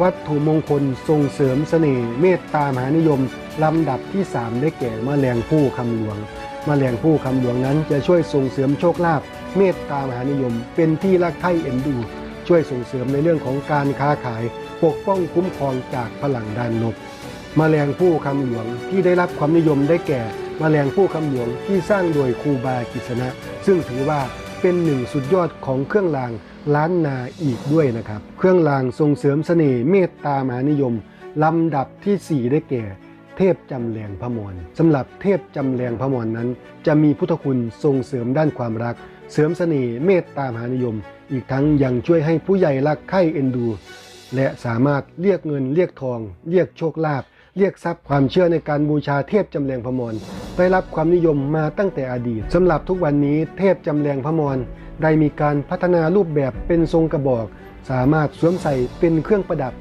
วัตถุมงคลส่งเสริมเสน่ห์เมตตามหานิยม ลำดับที่ 3 ได้แก่มแมลงผู้คำหลวงมแมลงผู้คำหลวงนั้นจะช่วยส่งเสริมโชคลาภเมตตามหานิยม เป็นที่รักใคร่เอ็นดู ช่วยส่งเสริมในเรื่องของการค้าขาย ปกป้องคุ้มครองจากพลังดานลบมแมลงผู้คำหลวงที่ได้รับความนิยมได้แก่มแมลงผู้คำหลวงที่สร้างโดยครูบากิษณะ ซึ่งถือว่าเป็นหนึ่งสุดยอดของเครื่องราง ล้านนาอีกด้วยนะครับ เครื่องรางส่งเสริมเสน่ห์เมตตามหานิยม ลำดับทีสี่ 4 ได้แก่ เทพจำแรงพระมรสำหรับเทพจำแรงพระมรนั้น จะมีพุทธคุณส่งเสริมด้านความรัก เสริมเสน่ห์เมตตามหานิยม อีกทั้งยังช่วยให้ผู้ใหญ่รักใคร่เอ็นดู และสามารถเรียกเงินเรียกทอง เรียกโชคลาภเรียกทรัพย์ความเชื่อในการบูชาเทพจำแรงพระมร ได้รับความนิยมมาตั้งแต่อดีตสำหรับทุกวันนี้เทพจำแรงพระมรได้มีการพัฒนารูปแบบเป็นทรงกระบอก สามารถสวมใส่เป็นเครื่องประดับ